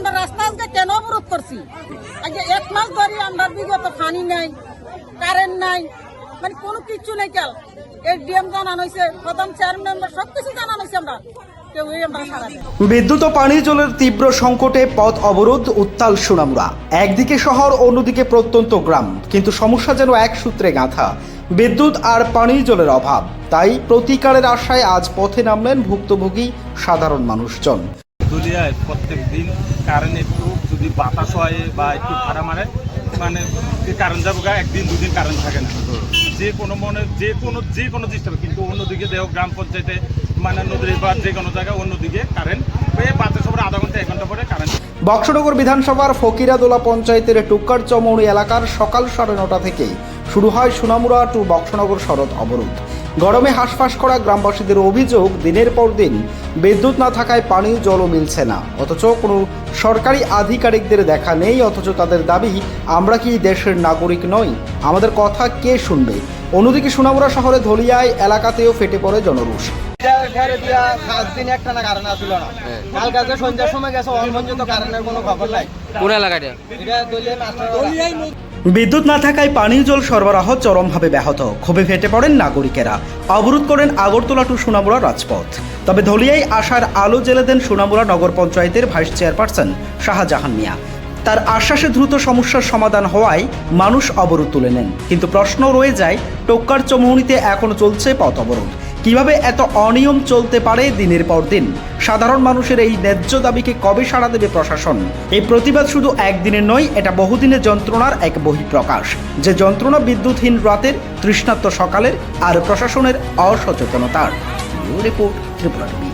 আমরা রাস্তা আজকে কেন অবরোধ করছি? আজকে এক মাস ধরে আমরা বিগত পানি নাই কারেন্ট নাই মানে কোনো নেই কাল এডিএম জানানো হয়েছে, প্রধান চেয়ারম্যান সবকিছু জানানো হয়েছে আমরা। বিদ্যুৎ ও পানি জলের তীব্র সংকটে পথ অবরোধ, উত্তাল সুনামুরা। একদিকে শহর, অন্যদিকে প্রত্যন্ত গ্রাম। কিন্তু সমস্যা যেন এক সূত্রে গাঁথা। বিদ্যুৎ আর পানি জলের অভাব। তাই প্রতিকারের আশায় আজ পথে নামলেন ভুক্তভোগী সাধারণ মানুষজন। দুলিয়ায় প্রত্যেক দিন কারেন্ট একটু যদি বাতাস হয় বা একটু ভাড়া মারে মানে কারেন্ট যাব গা, একদিন দুদিন কারেন্ট থাকে না। যে কোনো মনে যে কোনো যে কোনো ডিস্টার্ব কিন্তু অন্যদিকে দেহ গ্রাম পঞ্চায়েতে মানে নদীর বা যে কোনো জায়গায় অন্যদিকে কারেন্ট এই বাতাস পরে আধা ঘণ্টা এক ঘণ্টা পরে কারেন্ট বক্সনগর বিধানসভার ফকিরাদোলা পঞ্চায়েতের টুক্কার চমৌড়ি এলাকার সকাল সাড়ে নটা থেকেই শুরু হয় সুনামুরা টু বক্সনগর শরৎ অবরোধ। গরমে হাঁসফাঁস করা গ্রামবাসীদের অভিযোগ দিনের পর দিন বিদ্যুৎ না থাকায় পানীয় জলও মিলছে না। অথচ কোনো সরকারি আধিকারিকদের দেখা নেই অথচ তাদের দাবি আমরা কি দেশের নাগরিক নই? আমাদের কথা কে শুনবে? অন্যদিকে সুনামুরা শহরে ধলিয়ায় এলাকাতেও ফেটে পড়ে জনরোষ। ঘরে দিয়া সাত দিন একটা না কারণ আসলো না। কাল কাছে সন্ধ্যার সময় গেছে অন পর্যন্ত কারণের কোনো খবর নাই। কোন এলাকাটা এটা দলীয় মাস্টার বিদ্যুৎ না থাকায় পানীয় জল সরবরাহ চরমভাবে ব্যাহত। ক্ষোভে ফেটে পড়েন নাগরিকেরা। অবরোধ করেন আগরতলা টু সোনামুড়া রাজপথ। তবে ধলিয়ায় আসার আলো জ্বেলে দেন সোনামুড়া নগর পঞ্চায়েতের ভাইস চেয়ারপারসন শাহজাহান মিয়া। তার আশ্বাসে দ্রুত সমস্যার সমাধান হওয়ায় মানুষ অবরোধ তুলে নেন। কিন্তু প্রশ্ন রয়ে যায়, টোক্কার চমৌনিতে এখনও চলছে পথ অবরোধ। কীভাবে এত অনিয়ম চলতে পারে দিনের পর দিন? সাধারণ মানুষের এই ন্যায্য দাবিকে কবে সাড়া দেবে প্রশাসন? এই প্রতিবাদ শুধু একদিনের নয়, এটা বহুদিনের যন্ত্রণার এক বহিঃপ্রকাশ। যে যন্ত্রণা বিদ্যুৎহীন রাতের তৃষ্ণাত্ম সকালের আর প্রশাসনের অসচেতনতার। রিপোর্ট ত্রিপুরা।